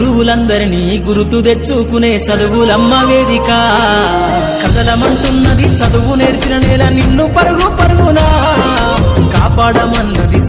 గురువులందరినీ గురుతు తెచ్చుకునే చదువులమ్మ వేదిక. కదలమంటున్నది చదువు నేర్చిన నేల నిన్ను పరుగు పరుగునా. కాపాడమన్నది